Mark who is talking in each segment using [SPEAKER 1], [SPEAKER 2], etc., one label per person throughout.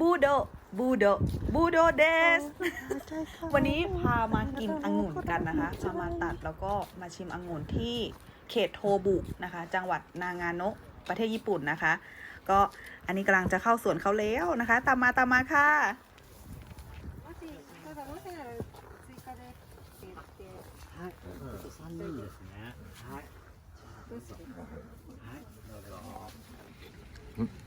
[SPEAKER 1] บูโดบูโดบูโดเดส วันนี้พามากินองุ่นกันนะคะพามาตัดแล้วก็มาชิมองุ่นที่เขตโทบุนะคะ จังหวัดนางาโนะประเทศญี่ปุ่นนะคะ ก็อันนี้กำลังจะเข้าสวนเขาแล้วนะคะ ตามมาตามมาค่ะ
[SPEAKER 2] もしただもしなら追加でって言って
[SPEAKER 3] はい、ちょっと三人ですね。はい、
[SPEAKER 2] どうする
[SPEAKER 3] はい、どうぞ。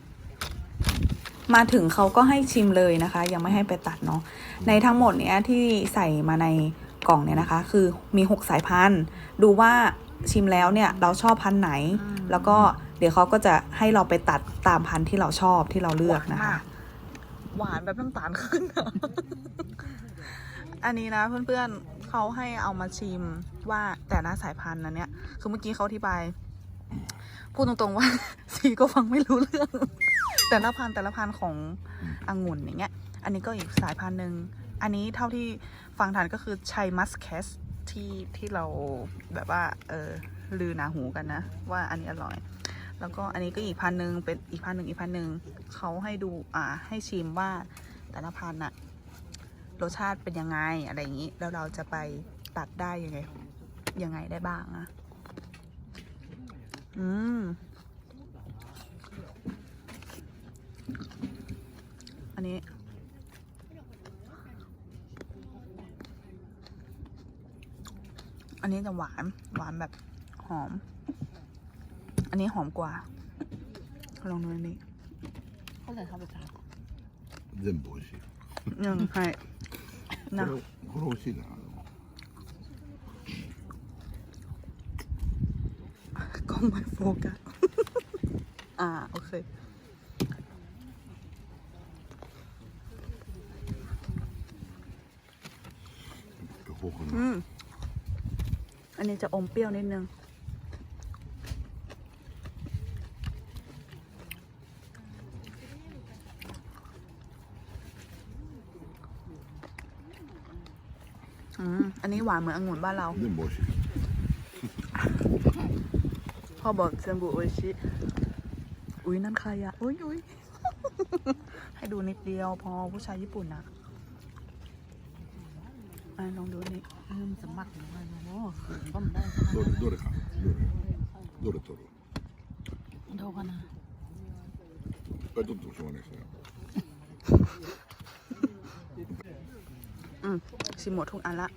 [SPEAKER 1] มาถึงเขาก็ให้ชิมเลยนะคะ ยังไม่ให้ไปตัดเนาะในทั้งหมดเนี้ยที่ใส่มาในกล่องเนี่ยนะคะ คือมี 6 สายพันธุ์ดูว่าชิมแล้วเนี่ยเราชอบพันธุ์ไหน แล้วก็เดี๋ยวเขาก็จะให้เราไปตัดตามพันธุ์ที่เราชอบที่เราเลือกนะคะ หวานแบบน้ำตาลขึ้น อันนี้นะเพื่อนๆเขาให้เอามาชิมว่าแต่ละสายพันธุ์นะเนี่ยคือเมื่อกี้เขาอธิบาย พูดตรงๆว่าซีก็ฟังไม่รู้เรื่อง แต่ละพันธุ์แต่ละพันธุ์ขององุ่นอย่างเงี้ย อันนี้ก็อีกสายพันธุ์หนึ่ง อันนี้เท่าที่ฟังทันก็คือชัยมัสแคสที่ที่เราแบบว่าเออลือหนาหูกันนะ ว่าอันนี้อร่อย แล้วก็อันนี้ก็อีกพันหนึ่งเป็นอีกพันหนึ่งอีกพันหนึ่งเขาให้ดูอ่าให้ชิมว่าแต่ละพันธุ์อะรสชาติเป็นยังไงอะไรอย่างนี้แล้วเราจะไปตัดได้ยังไงยังไงได้บ้างอะอืม อันนี้ อันนี้จะหวาน หวานแบบหอม อันนี้หอมกว่า ลองดูอันนี้
[SPEAKER 2] เขาเลย食べた
[SPEAKER 4] 全部美味しい
[SPEAKER 1] うんはいな
[SPEAKER 4] これこれ美味しいな
[SPEAKER 1] กล้องไม่โฟกัส อ่ พวกคุอันนี้จะอมเปรี้ยวนิดนึง อืม อันนี้หวานเหมือนองุ่นบ้านเราพ่อบอกเซมบุโอชิ อุ้ยนั่นใครอะอุ้ยอุ้ยให้ดูนิดเดียวพอผู้ชายญี่ปุ่นอะ อ่ะลองดูนี่
[SPEAKER 2] うんสมัครมาเนาะก็ไม่ได้
[SPEAKER 4] どれどれかどれどれ取る
[SPEAKER 2] どうかな
[SPEAKER 4] 一回取ってもしょうがないですね
[SPEAKER 1] อืมชิมหมดทุกอันละ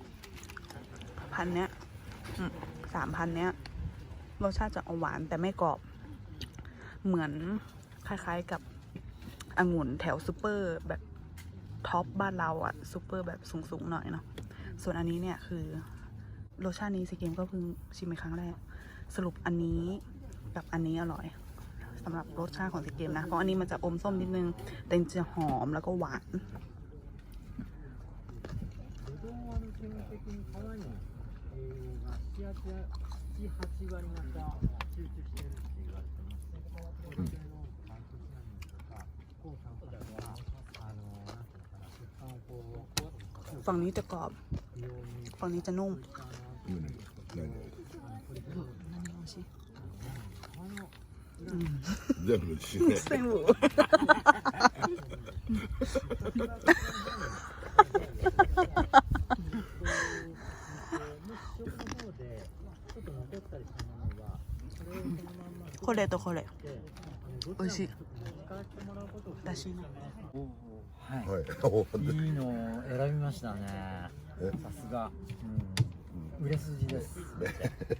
[SPEAKER 1] พันเนี้ยอืมสามพันเนี้ย รสชาติจะเอาหวานแต่ไม่กรอบ เหมือนคล้ายๆกับองุ่นแถวซูเปอร์แบบท็อปบ้านเราอะซูเปอร์แบบสูงๆหน่อยเนาะ ส่วนอันนี้เนี่ยคือโลชั่นนี้สีเกมก็เพิ่งชิมไปครั้งแรก สรุปอันนี้กับอันนี้อร่อยสำหรับรสชาติของสีเกมนะ เพราะอันนี้มันจะอมส้มนิดนึง แต่จะหอมแล้วก็หวานฝั่งนี้จะกรอบ
[SPEAKER 3] 美容に
[SPEAKER 1] ฝั่งนี้จะนุ่ม
[SPEAKER 4] 何ですか何々ですか全部美味しいね
[SPEAKER 1] เส้นหมู
[SPEAKER 3] もし塩の方でちょっと残ったりしたものは、それをそのまんま
[SPEAKER 1] โคเรโตโคเร
[SPEAKER 3] ど
[SPEAKER 1] 美味しい
[SPEAKER 3] 使ってもらうことを
[SPEAKER 1] だしな
[SPEAKER 3] はい
[SPEAKER 4] はいお
[SPEAKER 3] いいのを選びましたね。
[SPEAKER 4] え
[SPEAKER 3] さすが。うん。売れ筋です。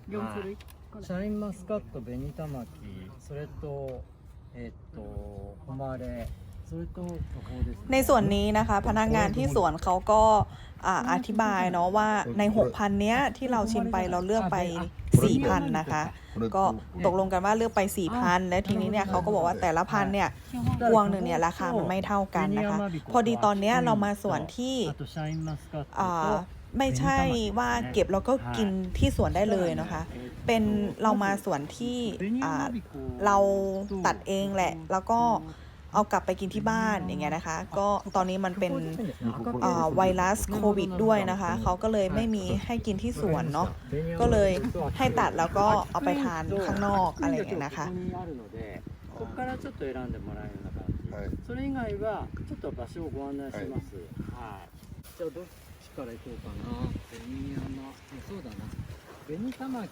[SPEAKER 2] 4種類？
[SPEAKER 3] シャインマスカット、紅玉木、それと、えっと、誉れ、
[SPEAKER 1] ในส่วนนี้นะคะ พนักงานที่สวนเขาก็อธิบายเนาะว่าใน 6,000 เนี้ยที่เราชิมไปเราเลือกไป 4,000 นะคะ ก็ตกลงกันว่าเลือกไป 4,000 และทีนี้เนี่ยเขาก็บอกว่าแต่ละพันเนี่ยพวงหนึ่งเนี่ยราคามันไม่เท่ากันนะคะ พอดีตอนเนี้ยเรามาส่วนที่ไม่ใช่ว่าเก็บแล้วก็กินที่สวนได้เลยนะคะ เป็นเรามาสวนที่เราตัดเองแหละ แล้วก็ เอากลับไปกินที่บ้านอย่างเงี้ยนะคะ ก็ตอนนี้มันเป็นอ่าไวรัสโควิดด้วยนะคะ เขาก็เลยไม่มีให้กินที่สวนเนาะ ก็เลยให้ตัดแล้วก็เอาไปทานข้างนอกอะไรอย่างเงี้ยนะคะ
[SPEAKER 3] ここにあるのでここからちょっと選んでもらえるような感じ
[SPEAKER 4] はい
[SPEAKER 3] それ以外はちょっと場所をご案内しますはい、じゃあどっちから行こうかな紅山えそうだな紅玉木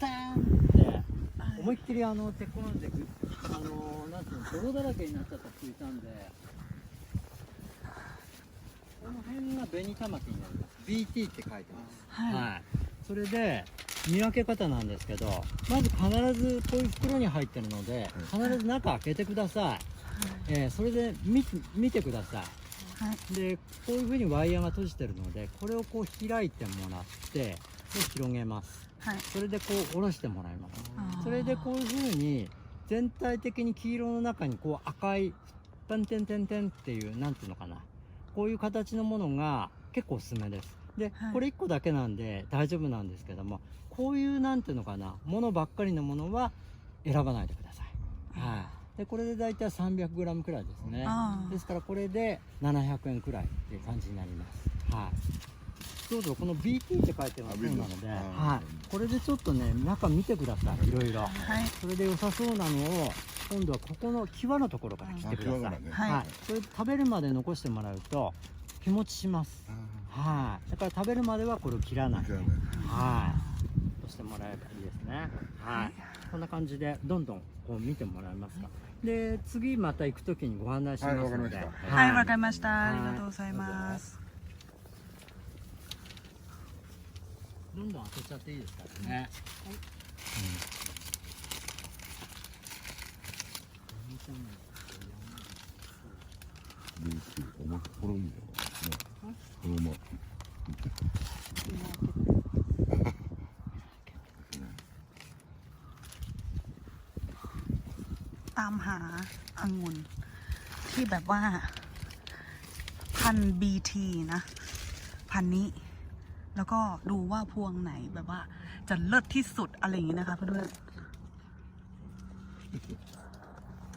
[SPEAKER 3] ターンって思いっきりあの鉄こなんでぐあのなんていうの泥だらけになっちゃった人いたんで。この辺が紅玉木になります BT って書いてます。
[SPEAKER 1] はい。
[SPEAKER 3] はい、それで見分け方なんですけどまず必ずこういう袋に入ってるので必ず中開けてください、えーそれで見見てください。
[SPEAKER 1] はい。
[SPEAKER 3] でこういうふうにワイヤーが閉じてるのでこれをこう開いてもらってで広げます。
[SPEAKER 1] はい。
[SPEAKER 3] それでこう下ろしてもらいます。それでこういうふうに全体的に黄色の中にこう赤いてんてんてんてんっていうなんていうのかな。こういう形のものが結構おすすめです。で、
[SPEAKER 1] はい。
[SPEAKER 3] これ1個だけなんで大丈夫なんですけどもこういうなんていうのかなものばっかりのものは選ばないでください、はい、でこれで大体 300g くらいですね。ですからこれで700円くらいっていう感じになります。はいどうぞこの BT って書いてます
[SPEAKER 4] あ
[SPEAKER 3] そうなので、はい、これでちょっとね中見てください。い。ろいろ
[SPEAKER 1] はい。
[SPEAKER 3] それで良さそうなのを今度はここの際のところから切ってください、
[SPEAKER 4] ね。
[SPEAKER 1] はい。
[SPEAKER 3] はい、それで食べるまで残してもらうと日持ちします。はい。だから食べるまではこれを切らない。はい。としてもらえばいいですね。はい。こんな感じでどんどんこう見てもらえますか。で次また行く時にご案内しますので、
[SPEAKER 4] はいわかりました。
[SPEAKER 1] はい、わかりました。
[SPEAKER 3] はい
[SPEAKER 1] ありがとうございます。
[SPEAKER 3] どんどん開けちゃっていいですからね。
[SPEAKER 4] ビーチおまこれいいよねこれも
[SPEAKER 1] ตามหาองุ่นที่แบบว่า พันธุ์ BT นะ พันธุ์นี้ แล้วก็ดูว่าพวงไหนแบบว่า จะเลิศที่สุดอะไรอย่างนี้นะคะเพื่อนๆ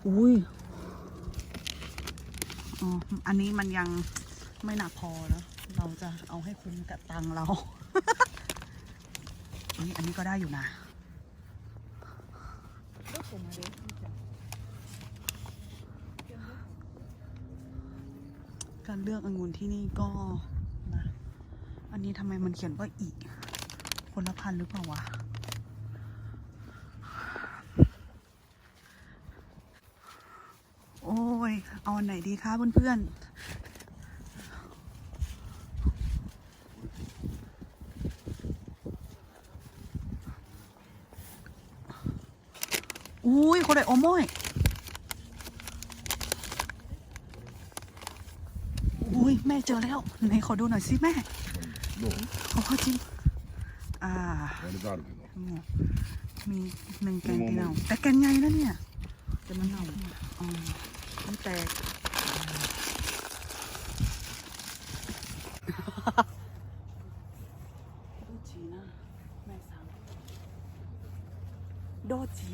[SPEAKER 1] อุ้ยอ๋ออันนี้มันยังไม่หนักพอแล้วเราจะเอาให้คุ้มกับตังค์เราอันนี้อันนี้ก็ได้อยู่นะการเลือกองุ่นที่นี่ก็ นี้ทำไมมันเขียนว่าอีคนละพันหรือเปล่าวะ โอ้ย เอาอันไหนดีคะเพื่อนๆ อุ้ย คนไหนโอโมยอุ้ยแม่เจอแล้วไหนขอดูหน่อยสิแม่
[SPEAKER 4] どう
[SPEAKER 1] ขอพ่อจิ้มอ่า
[SPEAKER 4] 割とあるけど
[SPEAKER 1] มีหนึ่งแกนที่เน่าแต่แกนใหญ่นะเนี่ยแต่มันเน่าอ๋อมันแตกโดจีนะแม่สั่งโดจี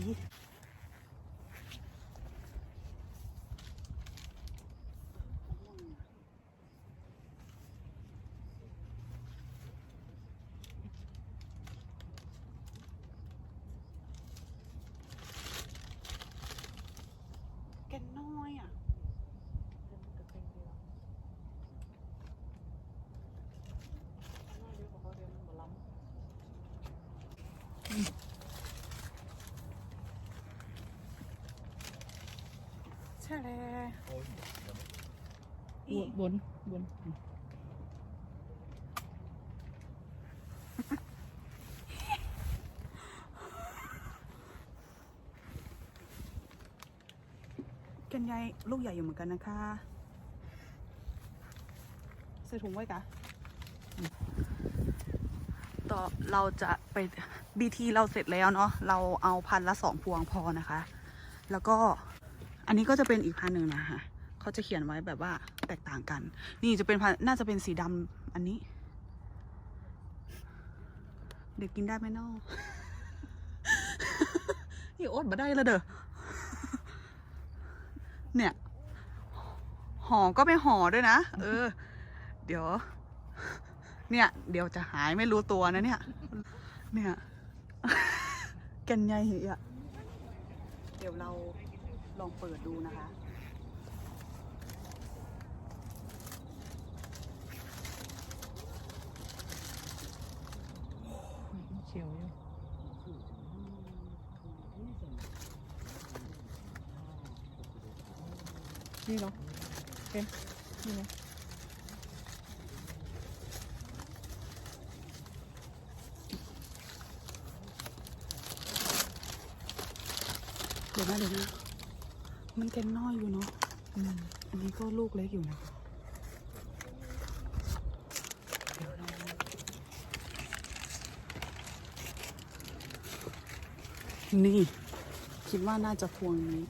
[SPEAKER 1] ใช่เลย
[SPEAKER 2] บนบน
[SPEAKER 1] แกนใหญ่ลูกใหญ่อยู่เหมือนกันนะคะใส่ถุงไว้กะต่อเราจะไป บีทีเราเสร็จแล้วเนาะเราเอาพันละสองพวงพอนะคะ แล้วก็อันนี้ก็จะเป็นอีกพันหนึ่งนะคะเขาจะเขียนไว้แบบว่าแตกต่างกัน นี่จะเป็นพันน่าจะเป็นสีดำอันนี้ เดี๋ยวกินได้ไหมนอนี่อดมาได้แล้วเด้อเนี่ยห่อก็ไม่ห่อด้วยนะ เออ เดี๋ยว เนี่ย เดี๋ยวจะหายไม่รู้ตัวนะเนี่ย เนี่ย กันใหญ่เหอะเดี๋ยวเราลองเปิดดูนะคะ
[SPEAKER 2] เขียวอยู่นี่เหรอเป็นนี่นะ
[SPEAKER 1] เดี๋ยว นะเดี๋ยวนะมันแกนน้อยอยู่เนาะอืมอันนี้ก็ลูกเล็กอยู่นะเดี๋ยวเรานี่ คิดว่าน่าจะพวงนี้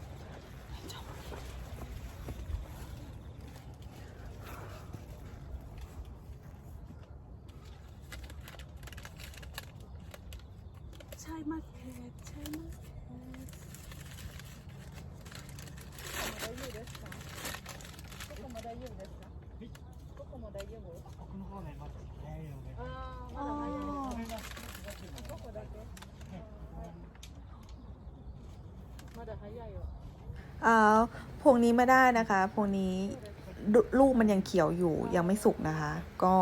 [SPEAKER 1] อ่า
[SPEAKER 5] พวงนี้ไม่ได้นะคะ พวงนี้ลูกมันยังเขียวอยู่ยังไม่สุกนะคะ ก็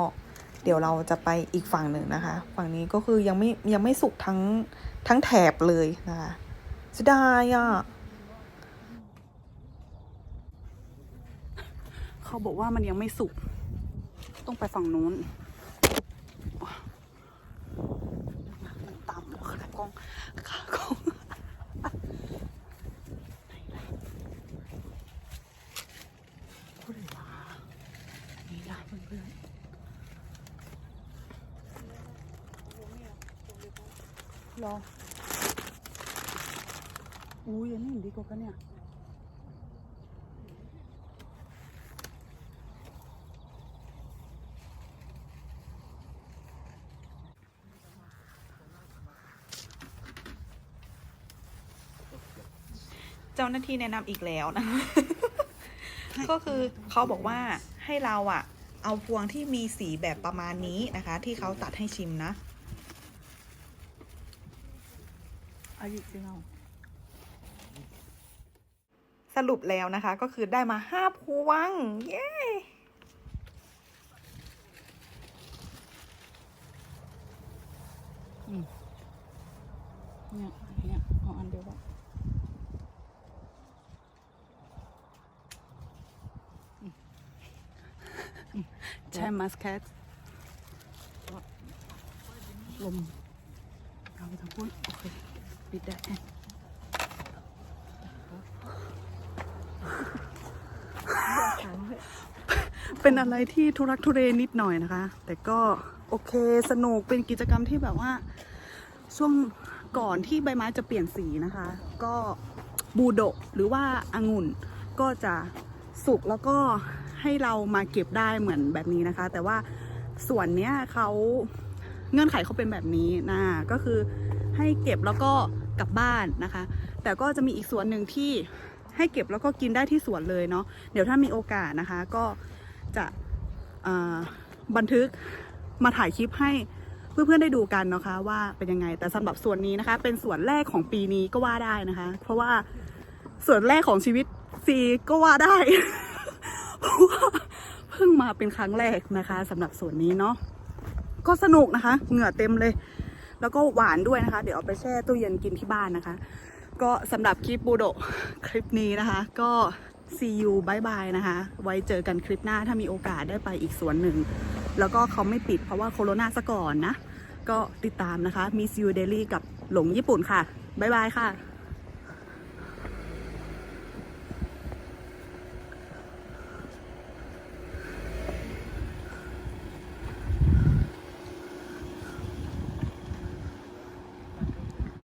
[SPEAKER 5] เดี๋ยวเราจะไปอีกฝั่งหนึ่งนะคะ ฝั่งนี้ก็คือยังไม่ยังไม่สุกทั้งทั้งแถบเลยนะคะเสียดายอะ
[SPEAKER 1] เขาบอกว่ามันยังไม่สุก ต้องไปฝั่งนู้นตามขากล้องขากล้องไหนล่ะพูดเลยว่านี่ล่ะเพื่อนๆรออุ้ ยอันนี้เห็นดีกว่ากันเนี่ย
[SPEAKER 5] เจ้าหน้าที่แนะนำอีกแล้วนะ ก็คือเขาบอกว่าให้เราอะเอาพวงที่มีสีแบบประมาณนี้นะคะ ที่เขาตัดให้ชิมนะ
[SPEAKER 1] อายุสิเรา
[SPEAKER 5] สรุปแล้วนะคะ ก็คือได้มาห้าพวง เย้
[SPEAKER 1] เนี่ยเนี่ยเอาอันเดียวกันใช่มัสแคทลมเอาไปทางพุ้นโอเค ปิดได้ เป็นอะไรที่ทุรักทุเรนิดหน่อยนะคะ แต่ก็โอเคสนุกเป็นกิจกรรมที่แบบว่า ช่วงก่อนที่ใบไม้จะเปลี่ยนสีนะคะ ก็บูโดหรือว่าองุ่นก็จะสุกแล้วก็ให้เรามาเก็บได้เหมือนแบบนี้นะคะ แต่ว่าส่วนเนี้ยเขาเงื่อนไขเขาเป็นแบบนี้นะก็คือให้เก็บแล้วก็กลับบ้านนะคะ แต่ก็จะมีอีกส่วนหนึ่งที่ให้เก็บแล้วก็กินได้ที่สวนเลยเนาะเดี๋ยวถ้ามีโอกาสนะคะ ก็ จะบันทึกมาถ่ายคลิปให้เพื่อนๆได้ดูกันนะคะ ว่าเป็นยังไง แต่สำหรับส่วนนี้นะคะ เป็นส่วนแรกของปีนี้ก็ว่าได้นะคะ เพราะว่าส่วนแรกของชีวิตซีก็ว่าได้เพราะว่าเพิ่งมาเป็นครั้งแรกนะคะสำหรับส่วนนี้เนาะก็สนุกนะคะ เหงื่อเต็มเลย แล้วก็หวานด้วยนะคะ เดี๋ยวเอาไปแช่ตู้เย็นกินที่บ้านนะคะ ก็สำหรับคลิปบูโดคลิปนี้นะคะ ก็ see you bye bye นะคะ ไว้เจอกันคลิปหน้าถ้ามีโอกาสได้ไปอีกสวนหนึ่ง แล้วก็เขาไม่ปิดเพราะว่าโคโรนาซะก่อนนะ ก็ติดตามนะคะ Miss You Daily กับหลงญี่ปุ่นค่ะบ๊ายบายค่ะ